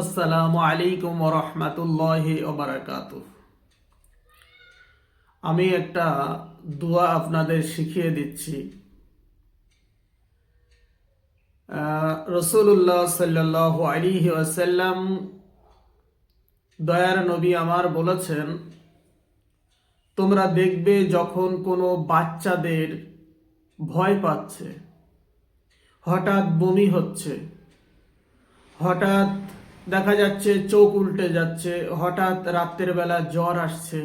আসসালামু আলাইকুম রহমতুল্লাহ ওবরাকাত আমি একটা দোয়া আপনাদের শিখিয়ে দিচ্ছি। রসুল্লাহ সাল্লাহ আলিহি আসাল্লাম দয়ার নবী আমার বলেছেন, তোমরা দেখবে যখন কোনো বাচ্চাদের ভয় পাচ্ছে, হঠাৎ বমি হচ্ছে, হঠাৎ দেখা যাচ্ছে চোখ উল্টে যাচ্ছে, হঠাৎ রাত্রের বেলা জ্বর আসছে।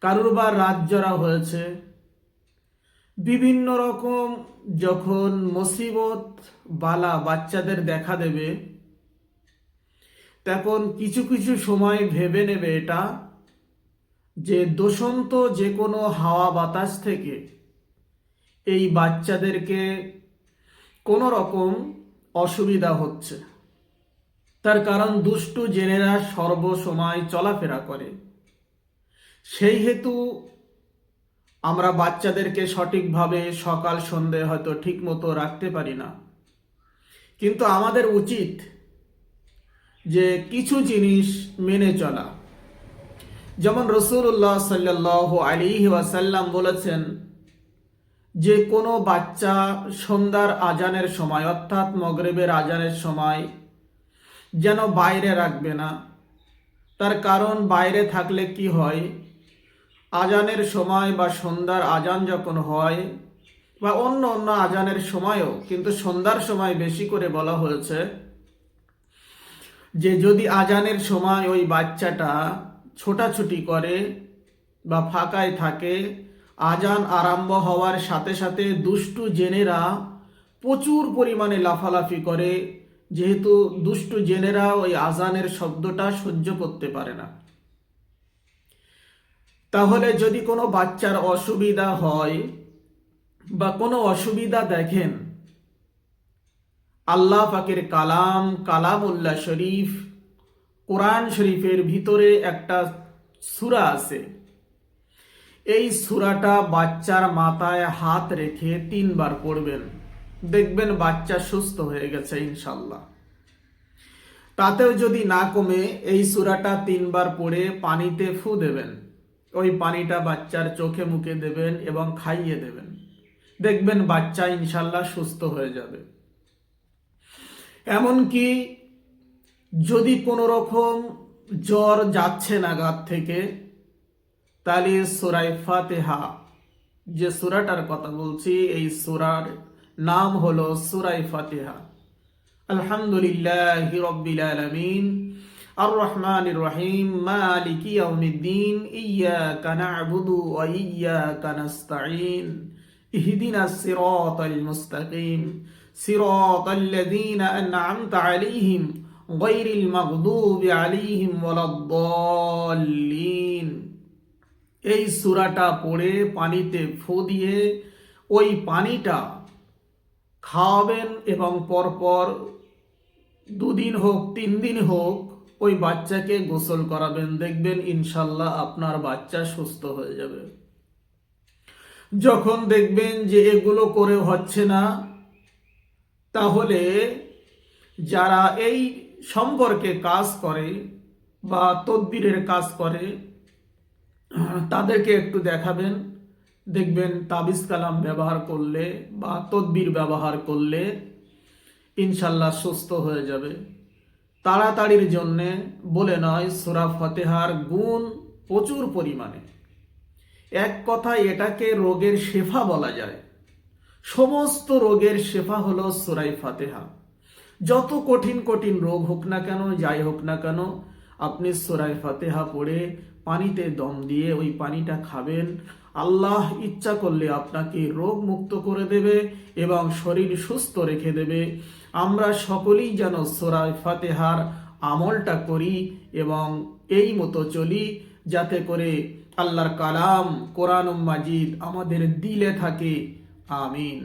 কারুর বা রাত জরা হয়েছে। বিভিন্ন রকম যখন মুসিবত বালা বাচ্চাদের দেখা দেবে, তখন কিছু কিছু সময় ভেবে নেবে এটা যে দোষন্ত যে কোনো হাওয়া বাতাস থেকে এই বাচ্চাদেরকে কোনো রকম অসুবিধা হচ্ছে। তার কারণ দুষ্টু জেনেরা সর্বসময় চলাফেরা করে। সেই হেতু আমরা বাচ্চাদেরকে সঠিকভাবে সকাল সন্ধে হয়তো ঠিক মতো রাখতে পারি না। কিন্তু আমাদের উচিত যে কিছু জিনিস মেনে চলা। যেমন রসুল্লাহ সাল্লাহ আলী ওয়াসাল্লাম বলেছেন যে, কোনো বাচ্চা সন্ধ্যার আজানের সময়, অর্থাৎ মগরেবের আজানের সময় যেন বাইরে রাখবে না। তার কারণ বাইরে থাকলে কি হয়? আজানের সময় বা সন্ধ্যার আজান যখন হয়, বা অন্য অন্য আজানের সময়ও, কিন্তু সন্ধ্যার সময় বেশি করে বলা হয়েছে যে, যদি আজানের সময় ওই বাচ্চাটা ছোটাছুটি করে বা ফাঁকায় থাকে, আজান আরম্ভ হওয়ার সাথে সাথে দুষ্টু জেনেরা প্রচুর পরিমাণে লাফালাফি করে যেহেতু দুষ্টু জেনেরা ওই আজানের শব্দটা সহ্য করতে পারে না। তাহলে যদি কোনো বাচ্চার অসুবিধা হয় বা কোনো অসুবিধা দেখেন, আল্লাহ পাকের কালাম, কালামুল্লাহ শরীফ, কোরআন শরীফের ভিতরে একটা সুরা আছে। এই সুরাটা বাচ্চার মাথায় হাত রেখে তিনবার পড়বেন। দেখবেন বাচ্চা সুস্থ হয়ে গেছে ইনশাল্লাহ তাতেও যদি না কমে, এই সুরাটা তিনবার পড়ে পানিতে ফু দেবেন। ওই পানিটা বাচ্চার চোখে মুখে দেবেন এবং খাইয়ে দেবেন। দেখবেন বাচ্চা ইনশাল্লাহ সুস্থ হয়ে যাবে। এমনকি যদি কোনো রকম জ্বর যাচ্ছে না গাত থেকে, তাহলে সুরাই ফাতেহা, যে সুরাটার কথা বলছি, এই সুরার নাম হলো সুরাই ফাতেহা আলহামদুলিল্লাহ রব্বিল আলমিন আর রহমান রহিম মালিক ইয়াউমিদ্দিন ইয়াকা না'বুদু ওয়া ইয়াকা নাস্তাঈন ইহদিনা সিরাতাল মুস্তাকিম সিরাতাল লাযীনা আন'আমতা আলাইহিম গায়রিল মাগদুবি আলাইহিম ওয়ালাদ-দাল্লিন এই সুরাটা পড়ে পানিতে ফু দিয়ে ওই পানিটা খাওয়াবেন এবং পরপর দুদিন হোক, তিন দিন হোক, ওই বাচ্চাকে গোসল করাবেন। দেখবেন ইনশাল্লাহ আপনার বাচ্চা সুস্থ হয়ে যাবে। যখন দেখবেন যে এগুলো করে হচ্ছে না, তাহলে যারা এই সম্পর্কে কাজ করে বা তদবিরের কাজ করে, তাদেরকে একটু দেখাবেন। দেখবেন তাবিজ কালাম ব্যবহার করলে বা তদবির ব্যবহার করলে ইনশাল্লাহ সুস্থ হয়ে যাবে। তাড়াতাড়ির জন্যে বলে নয়, সুরা ফতেহার গুণ প্রচুর পরিমাণে। এক কথায় এটাকে রোগের শেফা বলা যায়। সমস্ত রোগের শেফা হলো সুরাই ফাতেহা। যত কঠিন কঠিন রোগ হোক না কেন, যাই হোক না কেন আপনি সুরাই ফাতেহা পড়ে পানিতে দম দিয়ে ওই পানিটা খাবেন। আল্লাহ ইচ্ছা করলে আপনাকে রোগ মুক্ত করে দেবে এবং শরীর সুস্থ রেখে দেবে। আমরা সকলেই যেন সোরাই ফাতেহার আমলটা করি এবং এই মতো চলি, যাতে করে আল্লাহর কালাম কোরআন মাজিদ আমাদের দিলে থাকে। আমিন।